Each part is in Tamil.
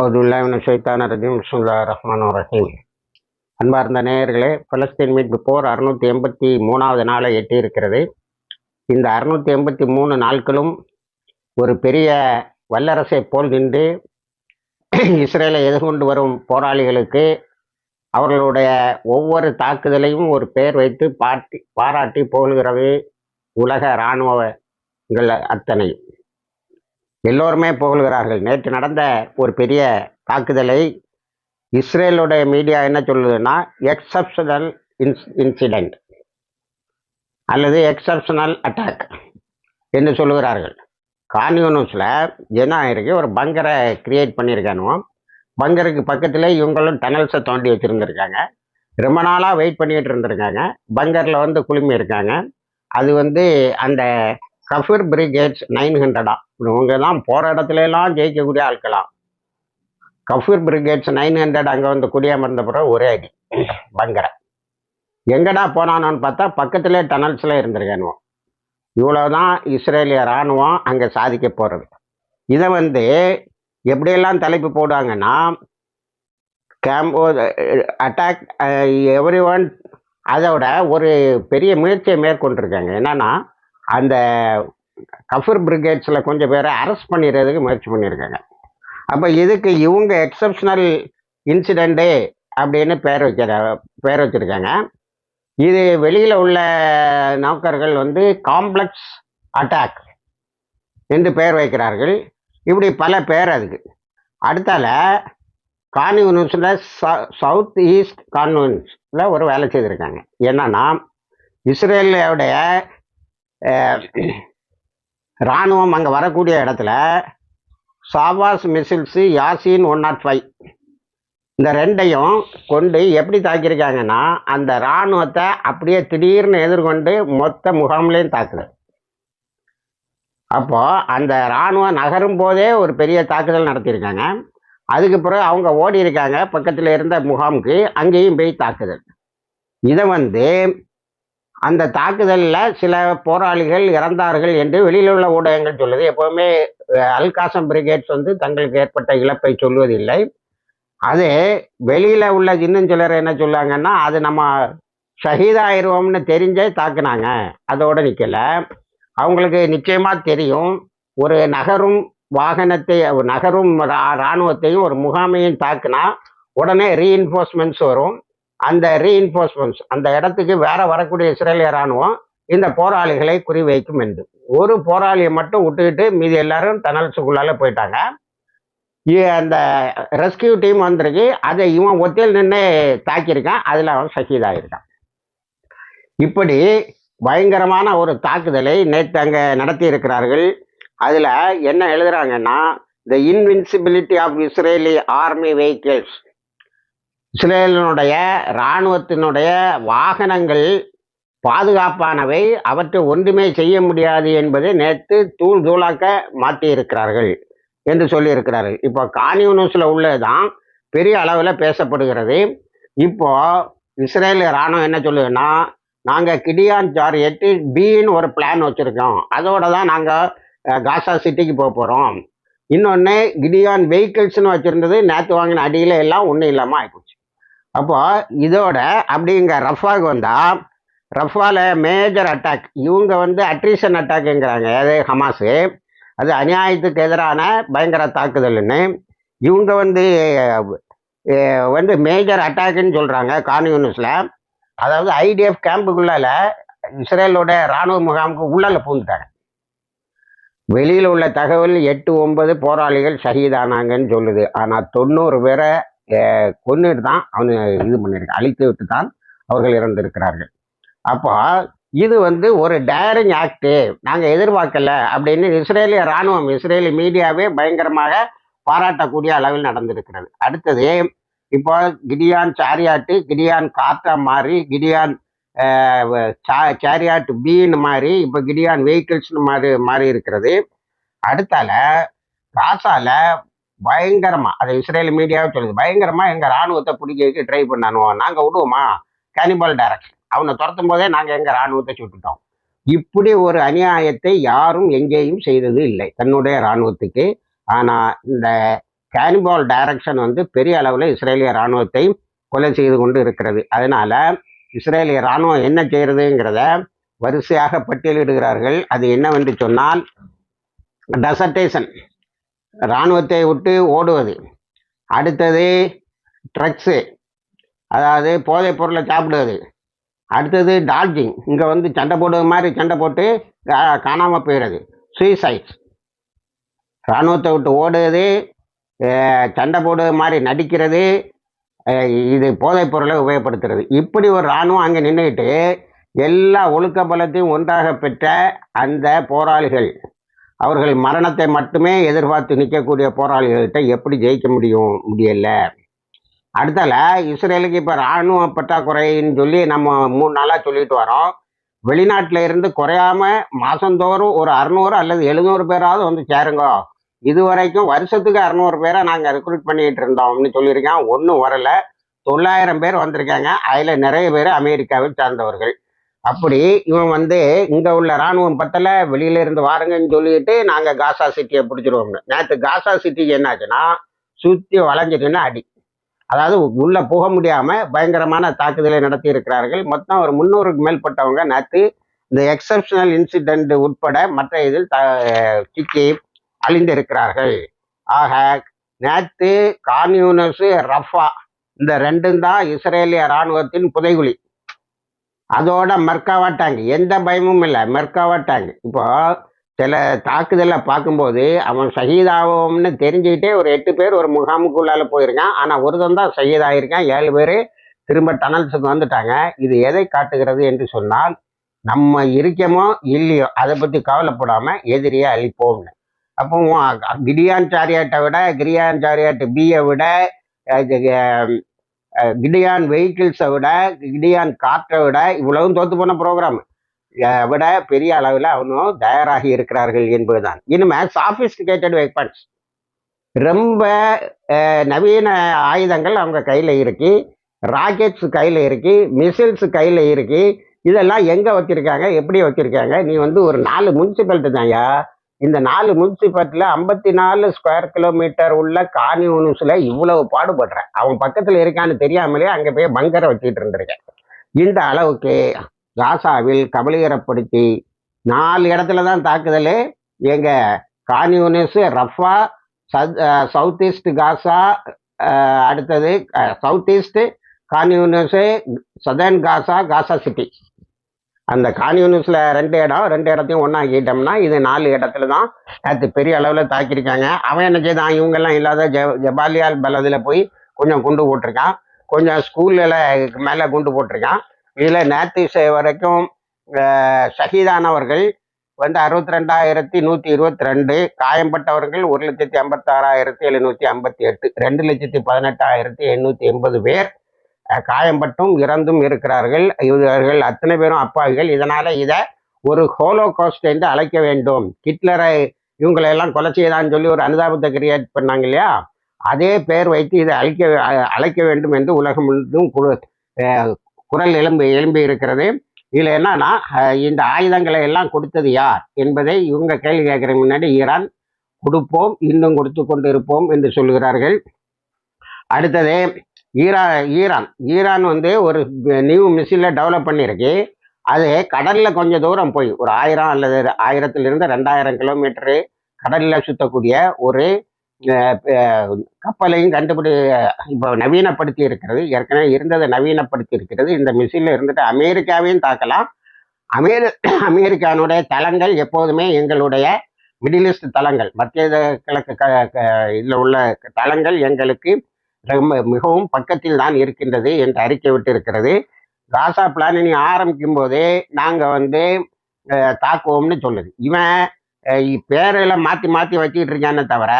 அவுதுல்லாஹின் ஷைத்தான ரஜீம். பிஸ்மில்லா ரஹ்மான் ரஹீம். அன்பார்ந்த நேயர்களே பலஸ்தீன் மீட்பு போர் அறுநூத்தி எண்பத்தி மூணாவது நாளை எட்டியிருக்கிறது. இந்த அறுநூத்தி எண்பத்தி மூணு நாட்களும் ஒரு பெரிய வல்லரசை போல் நின்று இஸ்ரேலை எதிர்கொண்டு வரும் போராளிகளுக்கு அவர்களுடைய ஒவ்வொரு தாக்குதலையும் ஒரு பெயர் வைத்து பாட்டி பாராட்டி புகழ்கிறது உலக இராணுவங்கள் அத்தனை எல்லோருமே புகழ்கிறார்கள். நேற்று நடந்த ஒரு பெரிய தாக்குதலை இஸ்ரேலுடைய மீடியா என்ன சொல்லுதுன்னா எக்ஸப்ஷனல் இன்ஸ் இன்சிடெண்ட் அல்லது எக்ஸப்ஷனல் அட்டாக் என்று சொல்லுகிறார்கள். கான்யூனிஸில் என்ன ஆயிருக்கு ஒரு பங்கரை கிரியேட் பண்ணியிருக்கானுவோம் பங்கருக்கு பக்கத்தில் இவங்களும் டனல்ஸை தோண்டி வச்சுருந்துருக்காங்க. ரொம்ப நாளாக வெயிட் பண்ணிக்கிட்டு இருந்திருக்காங்க. பங்கரில் வந்து குளுமி இருக்காங்க அது வந்து அந்த கஃபர் பிரிகேட்ஸ் நைன் ஹண்ட்ரடா இவங்க எல்லாம் போகிற இடத்துல எல்லாம் ஜெயிக்கக்கூடிய ஆட்களாம். கஃபூர் பிரிகேட்ஸ் நைன் ஹண்ட்ரட் அங்கே வந்து குடியமர்ந்த பிறகு ஒரே அடி. பங்கர எங்கடா போனானோன்னு பார்த்தா பக்கத்திலே டனல்ஸில் இருந்திருக்கானுவோம் இவ்வளோதான் இஸ்ரேலிய இராணுவம் அங்கே சாதிக்க போகிறது இதை வந்து எப்படியெல்லாம் தலைப்பு போடுவாங்கன்னா கேம்போ அட்டாக் எவ்ரி ஒன் அதோட ஒரு பெரிய முயற்சியை மேற்கொண்டிருக்காங்க. என்னென்னா அந்த கஃபர் பிரிகேட்ஸில் கொஞ்சம் பேரை அரெஸ்ட் பண்ணிடுறதுக்கு முயற்சி பண்ணியிருக்காங்க அப்போ இதுக்கு இவங்க எக்ஸப்ஷனல் இன்சிடெண்ட்டு அப்படின்னு பேர் வைக்கிற பேர் வச்சுருக்காங்க. இது வெளியில் உள்ள நோக்கர்கள் வந்து காம்ப்ளெக்ஸ் அட்டாக் என்று பெயர் வைக்கிறார்கள். இப்படி பல பேர் அதுக்கு. அடுத்தால கான்யூனிஸில் சவுத் ஈஸ்ட் கான்யூனிஸில் ஒரு வேலை செய்திருக்காங்க. என்னன்னா இஸ்ரேலுடைய இராணுவம் அங்கே வரக்கூடிய இடத்துல சாவாஸ் missiles Yassin one nought five. இந்த ரெண்டையும் கொண்டு எப்படி தாக்கியிருக்காங்கன்னா அந்த இராணுவத்தை அப்படியே திடீர்னு எதிர்கொண்டு மொத்த முகாம்லேயும் தாக்குது அப்போது அந்த இராணுவம் நகரும் போதே ஒரு பெரிய தாக்குதல் நடத்தியிருக்காங்க. அதுக்கு பிறகு அவங்க ஓடி இருக்காங்க பக்கத்தில் இருந்த முகாமுக்கு அங்கேயும் போய் தாக்குதல். இதை வந்து அந்த தாக்குதலில் சில போராளிகள் இறந்தார்கள் என்று வெளியில் உள்ள ஊடகங்கள் சொல்லுது. எப்போவுமே அல்காசம் பிரிகேட்ஸ் வந்து தங்களுக்கு ஏற்பட்ட இழப்பை சொல்வதில்லை. அது வெளியில் உள்ள இன்னும் சிலர் என்ன சொல்லுவாங்கன்னா அது நம்ம ஷஹீதாயிருவோம்னு தெரிஞ்சே தாக்குனாங்க. அதோடு நிற்கலை அவங்களுக்கு நிச்சயமாக தெரியும். ஒரு நகரும் வாகனத்தை நகரும் இராணுவத்தையும் ஒரு முகாமையும் தாக்குனா உடனே ரீஇன்ஃபோர்ஸ்மெண்ட்ஸ் வரும். அந்த ரீஇன்ஃபோர்ஸ்மெண்ட்ஸ் அந்த இடத்துக்கு வேற வரக்கூடிய இஸ்ரேலிய இராணுவம் இந்த போராளிகளை குறிவைக்கும் என்று. ஒரு போராளியை மட்டும் விட்டுக்கிட்டு மீதி எல்லாரும் டனல்ஸுக்குள்ளால போயிட்டாங்க. அந்த ரெஸ்கியூ டீம் வந்திருக்கு. அதை இவன் ஒத்தையில் நின்று தாக்கியிருக்கான். அதில் அவன் சகிதாயிருக்கான். இப்படி பயங்கரமான ஒரு தாக்குதலை நேற்று அங்கே நடத்தி இருக்கிறார்கள் அதில் என்ன எழுதுறாங்கன்னா the invincibility of Israeli army vehicles இஸ்ரேலினுடைய இராணுவத்தினுடைய வாகனங்கள் பாதுகாப்பானவை அவற்றை ஒன்றுமே செய்ய முடியாது என்பதை நேற்று தூள் தூளாக்க மாற்றி இருக்கிறார்கள் என்று சொல்லியிருக்கிறார்கள். இப்போ கான்யூனியூஸில் உள்ளதுதான் பெரிய அளவில் பேசப்படுகிறது. இப்போ இஸ்ரேல் இராணுவம் என்ன சொல்லுதுன்னா நாங்கள் கிடியான் ஜார் எட்டு பின்னு ஒரு பிளான் வச்சுருக்கோம். அதோட தான் நாங்கள் காசா சிட்டிக்கு போக போகிறோம் இன்னொன்று கிடியான் வெஹிக்கிள்ஸ்னு வச்சுருந்தது நேற்று வாங்கின அடியில் எல்லாம் ஒன்றும் இல்லாமல் ஆகிப்போச்சு அப்போது இதோட அப்படிங்க ரஃபாவுக்கு வந்தால் ரஃபால மேஜர் அட்டாக் இவங்க வந்து அட்ரிஷன் அட்டாக்குங்கிறாங்க அது ஹமாஸு. அது அநியாயத்துக்கு எதிரான பயங்கர தாக்குதல்னு. இவங்க வந்து வந்து மேஜர் அட்டாக்குன்னு சொல்கிறாங்க கான்யூனிஸில் அதாவது ஐடிஎஃப் கேம்புக்குள்ளால இஸ்ரேலோட இராணுவ முகாமுக்கு உள்ளால பூந்துட்டாங்க. வெளியில் உள்ள தகவல் எட்டு ஒன்பது போராளிகள் ஷஹீதானாங்கன்னு சொல்லுது. ஆனால் தொண்ணூறு பேரை கொன்னுட்டு தான் அவனு இது பண்ணியிருக்க. அழித்து விட்டு தான் அவர்கள் இறந்திருக்கிறார்கள். அப்போ இது வந்து ஒரு டேரிங் ஆக்டு நாங்கள் எதிர்பார்க்கல அப்படின்னு இஸ்ரேலிய இராணுவம் இஸ்ரேலி மீடியாவே பயங்கரமாக பாராட்டக்கூடிய அளவில் நடந்திருக்கிறது. அடுத்தது இப்போ கிடியான் சாரியாட்டு கிடியான் காத்தா மாறி கிடியான் சாரியாட் பின்னு மாதிரி இப்போ கிடியான் வெஹிக்கிள்ஸ்னு மாதிரி மாறி இருக்கிறது. அடுத்தால காசால பயங்கரமா அதை இஸ்ரேல் மீடியாவே சொல்லுது. பயங்கரமா எங்க ராணுவத்தை பிடிக்கிறதுக்கு ட்ரை பண்ணானுவோம் நாங்க விடுவோமா? கேனிபால் டைரக்ஷன் அவனை துரத்தும் போதே நாங்க எங்க ராணுவத்தை சுட்டுட்டோம். இப்படி ஒரு அநியாயத்தை யாரும் எங்கேயும் செய்தது இல்லை. தன்னுடைய இராணுவத்துக்கு ஆனால் இந்த கேனிபால் டைரக்ஷன் வந்து பெரிய அளவில் இஸ்ரேலிய இராணுவத்தை கொலை செய்து கொண்டு இருக்கிறது. அதனால இஸ்ரேலிய இராணுவம் என்ன செய்யறதுங்கிறத வரிசையாக பட்டியலிடுகிறார்கள். அது என்னவென்று சொன்னால் டெசர்டேஷன் இராணுவத்தை விட்டு ஓடுவது. அடுத்தது ட்ரக்ஸு அதாவது போதைப் பொருளை சாப்பிடுவது. அடுத்தது டால்ஜிங் இங்கே வந்து சண்டை போடுவது மாதிரி சண்டை போட்டு காணாமல் போயிடுறது சூசைட்ஸ் இராணுவத்தை விட்டு ஓடுவது சண்டை போடுவது மாதிரி நடிக்கிறது இது போதைப் பொருளை உபயோகப்படுத்துறது. இப்படி ஒரு இராணுவம் அங்கே நின்றுக்கிட்டு எல்லா ஒழுக்க பலத்தையும் ஒன்றாக பெற்ற அந்த போராளிகள். அவர்கள் மரணத்தை மட்டுமே எதிர்பார்த்து நிற்கக்கூடிய போராளிகள்கிட்ட எப்படி ஜெயிக்க முடியும்? முடியல. அடுத்தால இஸ்ரேலுக்கு இப்போ இராணுவ பற்றாக்குறைன்னு சொல்லி நம்ம மூணு நாளாக சொல்லிட்டு வரோம். வெளிநாட்டில் இருந்து குறையாம மாதந்தோறும் ஒரு அறுநூறு அல்லது எழுநூறு பேராவது வந்து சேருங்க. இது வரைக்கும் வருஷத்துக்கு அறுநூறு பேரை நாங்கள் ரெக்ரூட் பண்ணிட்டு இருந்தோம்னு சொல்லியிருக்கேன் ஒன்றும் வரலை. தொள்ளாயிரம் பேர் வந்திருக்காங்க. அதில் நிறைய பேர் அமெரிக்காவை சார்ந்தவர்கள். அப்படி இவன் வந்து இங்கே உள்ள இராணுவம் பத்தல வெளியில இருந்து வாருங்கன்னு சொல்லிட்டு நாங்கள் காசா சிட்டியை பிடிச்சிருவோம்னு. நேற்று காசா சிட்டிக்கு என்னாச்சுன்னா சுற்றி வளைஞ்சிட்டுன்னு அடி. அதாவது உள்ள போக முடியாம பயங்கரமான தாக்குதலை நடத்தி இருக்கிறார்கள் மொத்தம் ஒரு முந்நூறுக்கு மேற்பட்டவங்க நேற்று இந்த எக்ஸப்ஷனல் இன்சிடென்ட் உட்பட மற்ற இதில் த சிக்கி அழிந்திருக்கிறார்கள். ஆக நேற்று கான்யூனஸ் ரஃபா இந்த ரெண்டும் தான் இஸ்ரேலிய இராணுவத்தின் புதைகுழி. அதோட மெர்காவா டேங்க் எந்த பயமும் இல்லை. மெர்காவா டேங்க் இப்போ சில தாக்குதலை பார்க்கும்போது அவன் ஷஹீதாகும்னு தெரிஞ்சுக்கிட்டே ஒரு எட்டு பேர் ஒரு முகாமுக்குள்ளால போயிருக்கான். ஆனால் ஒருத்தன் தான் சகிதாயிருக்கான் ஏழு பேர் திரும்ப டனல்ஸுக்கு வந்துட்டாங்க. இது எதை காட்டுகிறது என்று சொன்னால் நம்ம இருக்கமோ இல்லையோ அதை பற்றி கவலைப்படாமல் எதிரியை அழிப்போம்னு. அப்போ கிரியான் சாரியாட்டை விட கிரியான் சாரியாட்டு பியை விட கிடியான் வெஹிக்கிள்ஸை விட கிடியான் காற்றை விட இவ்வளவும் தோத்து போன ப்ரோக்ராம் விட பெரிய அளவில் அவனும் தயாராகி இருக்கிறார்கள் என்பதுதான். இனிமேல் சாஃபிஸ்டிகேட்டட் வெப்பன்ஸ் ரொம்ப நவீன ஆயுதங்கள் அவங்க கையில் இருக்கு. ராக்கெட்ஸ் கையில் இருக்கு. மிசில்ஸ் கையில் இருக்கு. இதெல்லாம் எங்கே வச்சிருக்காங்க? எப்படி வச்சிருக்காங்க? நீ வந்து ஒரு நாலு முனிசிபாலிட்டி தான்யா. இந்த நாலு முனிசிபாலிட்டியில் ஐம்பத்தி நாலு ஸ்கொயர் கிலோமீட்டர் உள்ள கான்யூனிஸில் இவ்வளவு பாடுபடுறேன் அவன் பக்கத்தில் இருக்கான்னு தெரியாமலே அங்கே போய் பங்கரை வச்சுக்கிட்டு இருந்திருக்கேன். இந்த அளவுக்கு காசாவில் கபலீகரப்படுத்தி நாலு இடத்துல தான் தாக்குதல். எங்க Khan Younis Rafah south east Gaza அடுத்தது south east Khan Younis southern Gaza Gaza city அந்த கான்யூனிஸில் ரெண்டு இடம் ரெண்டு இடத்தையும் ஒன்றாக்கிட்டோம்னா இது நாலு இடத்துல தான் நேற்று பெரிய அளவில் தாக்கியிருக்காங்க. அவன் என்ன செய்தான்? இவங்கெல்லாம் இல்லாத ஜ ஜபாலியால் பலதில் போய் கொஞ்சம் குண்டு போட்டிருக்கான். கொஞ்சம் ஸ்கூலில் மேலே குண்டு போட்டிருக்கான். இதில் நேற்று வரைக்கும் ஷஹீதானவர்கள் வந்து அறுபத்தி ரெண்டாயிரத்தி நூற்றி இருபத்தி ரெண்டு காயம்பட்டவர்கள் ஒரு லட்சத்தி ஐம்பத்தாறாயிரத்தி எழுநூற்றி ஐம்பத்தி எட்டு ரெண்டு லட்சத்தி பதினெட்டாயிரத்தி எண்ணூற்றி எண்பது பேர் காயம்பட்டும் இறந்தும் இருக்கிறார்கள். இவர்கள் அத்தனை பேரும் அப்பாவிகள். இதனால் இதை ஒரு ஹோலோ காஸ்ட் என்று அழைக்க வேண்டும். ஹிட்லரை இவங்களை எல்லாம் கொலை செய்தான்னு சொல்லி ஒரு அனுதாபத்தை கிரியேட் பண்ணாங்க இல்லையா? அதே பெயர் வைத்து இதை அழிக்க அழைக்க வேண்டும் என்று உலகம் முழுவதும் குரல் எழும்பு எழும்பி இருக்கிறது. இதில் என்னன்னா இந்த ஆயுதங்களை எல்லாம் கொடுத்தது யார் என்பதை இவங்க கேள்வி கேட்குற முன்னாடி ஈரான் கொடுப்போம் இன்னும் கொடுத்து கொண்டு இருப்போம் என்று சொல்லுகிறார்கள் அடுத்தது ஈரா ஈரான். ஈரான் வந்து ஒரு நியூ மிஷினில் டெவலப் பண்ணியிருக்கு. அது கடலில் கொஞ்சம் தூரம் போய் ஒரு ஆயிரம் அல்லது ஆயிரத்துலேருந்து ரெண்டாயிரம் கிலோமீட்டரு கடலில் சுற்றக்கூடிய ஒரு கப்பலையும் கண்டுபிடி இப்போ நவீனப்படுத்தி இருக்கிறது. ஏற்கனவே இருந்ததை நவீனப்படுத்தி இருக்கிறது. இந்த மிஷினில் இருந்துட்டு அமெரிக்காவையும் தாக்கலாம். அமெரி அமெரிக்கானுடைய தளங்கள் எப்போதுமே எங்களுடைய மிடில் ஈஸ்ட் தளங்கள். மத்திய கிழக்கு க இதில் உள்ள தளங்கள் எங்களுக்கு மிகவும் பக்கத்தில் தான் இருக்கின்றது என்று அறிக்கை விட்டு இருக்கிறது காசா பிளானினி ஆரம்பிக்கும் போதே நாங்கள் வந்து தாக்குவோம்னு சொல்லுது. இவன் பேரெல்லாம் மாற்றி மாற்றி வச்சுக்கிட்டு இருக்கானே தவிர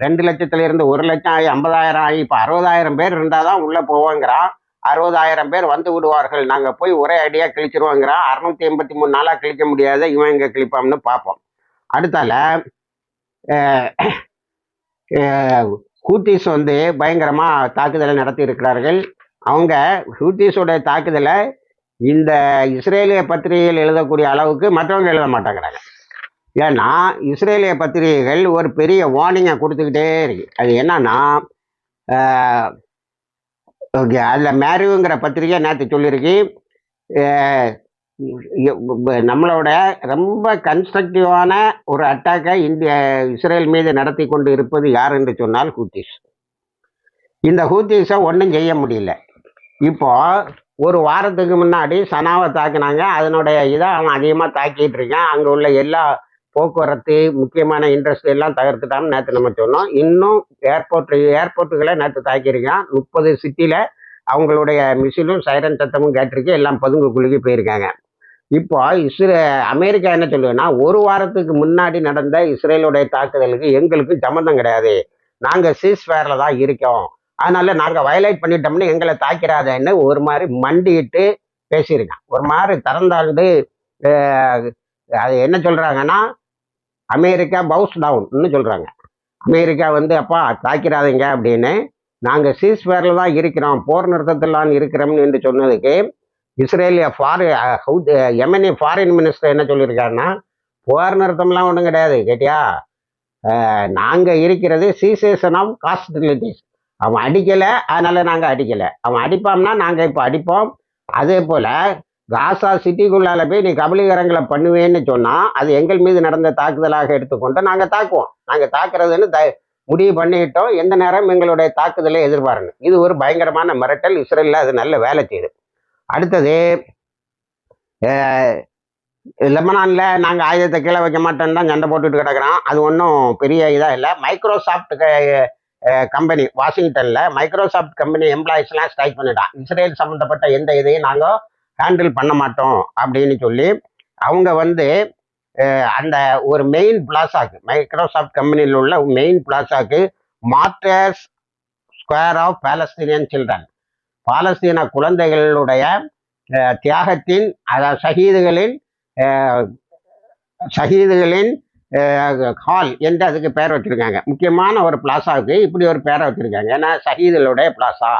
ரெண்டு லட்சத்துல இருந்து ஒரு லட்சம் ஆகி ஐம்பதாயிரம் ஆகி இப்போ அறுபதாயிரம் பேர் இருந்தால் தான் உள்ளே போவோங்கிறான். அறுபதாயிரம் பேர் வந்து விடுவார்கள். நாங்கள் போய் ஒரே அடியாக கிழிச்சிருவோங்கிறான். அறுநூத்தி எண்பத்தி மூணு நாளாக கிழிக்க முடியாத இவன் இங்கே கிழிப்பான்னு பார்ப்போம். அடுத்தால ஹூத்திஸ் வந்து பயங்கரமாக தாக்குதலை நடத்தி இருக்கிறார்கள் அவங்க ஹூத்திஸோட தாக்குதலை இந்த இஸ்ரேலிய பத்திரிகையில் எழுதக்கூடிய அளவுக்கு மற்றவங்க எழுத மாட்டேங்கிறாங்க. ஏன்னா இஸ்ரேலிய பத்திரிகைகள் ஒரு பெரிய வார்னிங்கை கொடுத்துக்கிட்டே இருக்கு. அது என்னன்னா ஓகே அதில் மேரிவுங்கிற பத்திரிகை நேற்று சொல்லியிருக்கு. நம்மளோட ரொம்ப கன்ஸ்ட்ரக்டிவான ஒரு அட்டாக்கை இந்திய இஸ்ரேல் மீது நடத்தி கொண்டு இருப்பது யார் என்று சொன்னால் ஹூத்திஸ். இந்த ஹூத்திஸை ஒன்றும் செய்ய முடியல. இப்போ ஒரு வாரத்துக்கு முன்னாடி சனாவை தாக்குனாங்க. அதனுடைய இதை அவன் அதிகமாக தாக்கிட்டு இருக்கான். அங்கே உள்ள எல்லா போக்குவரத்து முக்கியமான இண்டஸ்ட்ரி எல்லாம் தகர்த்துட்டான்னு நேற்று நம்ம சொன்னோம். இன்னும் ஏர்போர்ட் ஏர்போர்ட்டுகளை நேற்று தாக்கியிருக்கான். முப்பது சிட்டியில் அவங்களுடைய மிசிலும் சைரன் சத்தமும் கேட்டிருக்கு. எல்லாம் பதுங்கு குலுக்கி போயிருக்காங்க. இப்போ இஸ்ரே அமெரிக்கா என்ன சொல்லுவேன்னா ஒரு வாரத்துக்கு முன்னாடி நடந்த இஸ்ரேலுடைய தாக்குதலுக்கு எங்களுக்கு சம்மந்தம் கிடையாது. நாங்கள் சீஸ்ஃபேரில் தான் இருக்கோம். அதனால நாங்கள் வயலேட் பண்ணிட்டோம்னு எங்களை தாக்கிறாதேன்னு ஒரு மாதிரி மண்டிட்டு பேசியிருக்கான் ஒரு மாதிரி திறந்தாழ்ந்து அது என்ன சொல்கிறாங்கன்னா அமெரிக்கா பவுஸ் டவுன்னு சொல்கிறாங்க அமெரிக்கா வந்து அப்பா தாக்கிறாதீங்க அப்படின்னு. நாங்கள் சீஸ்ஃபேரில் தான் இருக்கிறோம். போர் நிறுத்தத்தில் தான் இருக்கிறோம்னு என்று சொன்னதுக்கு இஸ்ரேலிய ஃபாரி எம்என்ஏ ஃபாரின் மினிஸ்டர் என்ன சொல்லியிருக்காருன்னா போர் நிறுத்தம்லாம் ஒன்றும் கிடையாது கேட்டியா? நாங்கள் இருக்கிறது சீசேஷன் ஆஃப் காஸ்டிலிட்டிஸ் அவன் அடிக்கலை அதனால் நாங்கள் அடிக்கலை. அவன் அடிப்பான்னா நாங்கள் இப்போ அடிப்போம். அதே போல் காசா சிட்டிக்குள்ளால போய் நீ கபலீகரங்களை பண்ணுவேன்னு சொன்னால் அது எங்கள் மீது நடந்த தாக்குதலாக எடுத்துக்கொண்டு நாங்கள் தாக்குவோம். நாங்கள் தாக்குறதுன்னு த முடிவு பண்ணிக்கிட்டோம். எந்த நேரம் எங்களுடைய தாக்குதலை எதிர்பாருங்க இது ஒரு பயங்கரமான மிரட்டல். இஸ்ரேலில் அது நல்ல வேலை செய்யுது. அடுத்தது லெபனானில் நாங்கள் ஆயுதத்தை கீழே வைக்க மாட்டோம்னு தான் சண்டை போட்டுட்டு கிடக்கிறோம். அது ஒன்றும் பெரிய இதாக இல்லை. மைக்ரோசாஃப்ட் கம்பெனி வாஷிங்டனில் மைக்ரோசாஃப்ட் கம்பெனி எம்ப்ளாயிஸ்லாம் ஸ்ட்ரைக் பண்ணிட்டான். இஸ்ரேல் சம்மந்தப்பட்ட எந்த இதையும் நாங்கள் ஹேண்டில் பண்ண மாட்டோம் அப்படின்னு சொல்லி அவங்க வந்து அந்த ஒரு மெயின் பிளாசாக்கு மைக்ரோசாஃப்ட் கம்பெனியில் உள்ள main பிளாசாக்கு martyrs square of Palestinian children பாலஸ்தீன குழந்தைகளுடைய தியாகத்தின் அதாவது ஷஹீதுகளின் அஹ், ஷஹீதுகளின் ஹால் என்று அதுக்கு பேர் வச்சிருக்காங்க. முக்கியமான ஒரு பிளாசாவுக்கு இப்படி ஒரு பேரை வச்சுருக்காங்க. ஏன்னா ஷஹீதுகளுடைய பிளாசா.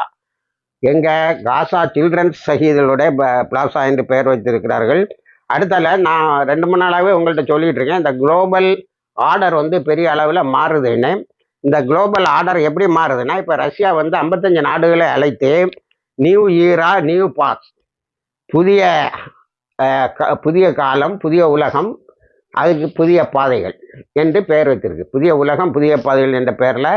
எங்கள் காசா சில்ட்ரன்ஸ் ஷஹீதுகளுடைய பிளாசா என்று பெயர் வைத்திருக்கிறார்கள் அடுத்தால நான் ரெண்டு மூணு நாளாகவே உங்கள்கிட்ட சொல்லிட்டு இருக்கேன். இந்த குளோபல் ஆர்டர் வந்து பெரிய அளவில் மாறுதுன்னு. இந்த குளோபல் ஆர்டர் எப்படி மாறுதுன்னா இப்போ ரஷ்யா வந்து ஐம்பத்தஞ்சு நாடுகளை அழைத்து நியூ ஈரா நியூ பாஸ் புதிய க- புதிய காலம் புதிய உலகம் அதுக்கு புதிய பாதைகள் என்று பெயர் வைத்திருக்கு. புதிய உலகம் புதிய பாதைகள் என்ற பெயரில்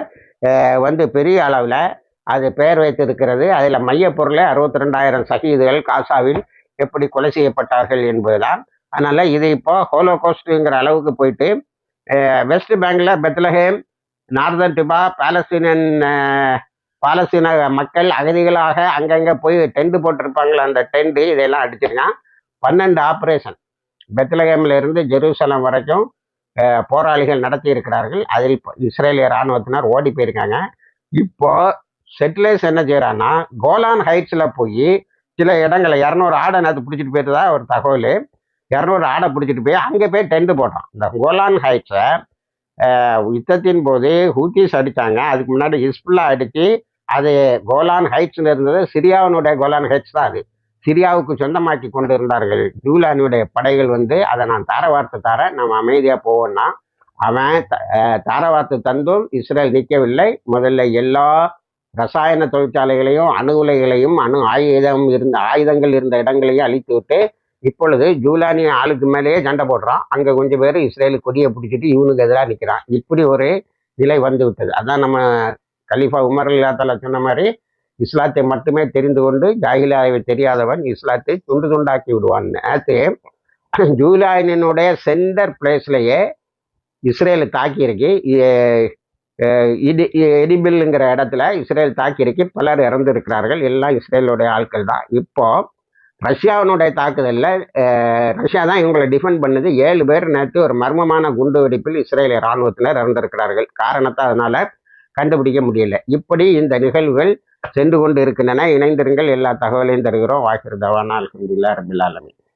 வந்து பெரிய அளவில் அது பெயர் வைத்திருக்கிறது. அதில் மையப்பொருளை அறுபத்தி ரெண்டாயிரம் சகிதுகள் காசாவில் எப்படி கொலை செய்யப்பட்டார்கள் என்பதுதான். அதனால் இது இப்போ ஹோலோகோஸ்ட்டுங்கிற அளவுக்கு போயிட்டு வெஸ்ட் பேங்கில் பெத்லஹேம் நார்தன் டிபா பாலஸ்தீனன் பாலஸ்தீன மக்கள் அகதிகளாக அங்கங்கே போய் டெண்டு போட்டிருப்பாங்களே அந்த டெண்டு இதெல்லாம் அடிச்சிருக்கான் பன்னெண்டு ஆப்ரேஷன். பெத்லகேமில் இருந்து ஜெருசலம் வரைக்கும் போராளிகள் நடத்தி இருக்கிறார்கள் அதில் இப்போ இஸ்ரேலிய இராணுவத்தினர் ஓடி போயிருக்காங்க. இப்போ செட்டிலர்ஸ் என்ன செய்கிறான்னா கோலான் ஹைட்ஸில் போய் சில இடங்களை இரநூறு ஆடை நேற்று பிடிச்சிட்டு போயிட்டதா ஒரு தகவல். இரநூறு ஆடை பிடிச்சிட்டு போய் அங்கே போய் டென்ட் போட்டோம் இந்த கோலான் ஹைட்ஸை யுத்தத்தின் போது ஹூத்திஸ் அடித்தாங்க அதுக்கு முன்னாடி ஹிஸ்புல்லா அடித்து அது கோலான் ஹைட்ஸில் இருந்தது. சிரியாவினுடைய கோலான் ஹைட்ஸ் தான் அது. சிரியாவுக்கு சொந்தமாக்கி கொண்டு இருந்தார்கள் ஜூலானியுடைய படைகள் வந்து அதை நான் தார தரேன். நம்ம அமைதியாக போவோம்னா அவன் த- தந்தும் இஸ்ரேல் நிற்கவில்லை. முதல்ல எல்லா ரசாயன தொழிற்சாலைகளையும் அணு உலைகளையும் அணு ஆயுதம் இருந்த ஆயுதங்கள் இருந்த இடங்களையும் அழித்து விட்டு இப்பொழுது ஜூலானி ஆளுக்கு மேலேயே சண்டை போடுறான். அங்கே கொஞ்சம் பேர் இஸ்ரேலுக்கு கொடியை பிடிச்சிட்டு இவனுக்கு எதிராக நிற்கிறான் இப்படி ஒரு நிலை வந்து விட்டது. அதான் நம்ம கலீஃபா உமர் இல்லாத்தால சொன்ன மாதிரி இஸ்லாத்தை மட்டுமே தெரிந்து கொண்டு ஜாகிலாவை தெரியாதவன் இஸ்லாத்தை துண்டு துண்டாக்கி விடுவான். நேற்று ஜூலாயினுடைய சென்டர் பிளேஸ்லயே இஸ்ரேல் தாக்கியிருக்கு. எ- இடி எடிபிள்ங்கிற இடத்துல இஸ்ரேல் தாக்கியிருக்கு. பலர் இறந்திருக்கிறார்கள். எல்லாம் இஸ்ரேலுடைய ஆட்கள் தான். இப்போ ரஷ்யாவினுடைய தாக்குதலில் ரஷ்யா தான் இவங்களை டிஃபெண்ட் பண்ணுது. ஏழு பேர் நேற்று ஒரு மர்மமான குண்டு வெடிப்பில் இஸ்ரேலிய இராணுவத்தினர் இறந்திருக்கிறார்கள். காரணத்தை அதனால கண்டுபிடிக்க முடியல. இப்படி இந்த நிகழ்வுகள் சென்று கொண்டு இருக்கின்றன இணைந்திருங்கள். எல்லா தகவலையும் தருகிறோம். வாய்க்கிறதவானா அலமதுல்லா ரபில் ஆலமீன்.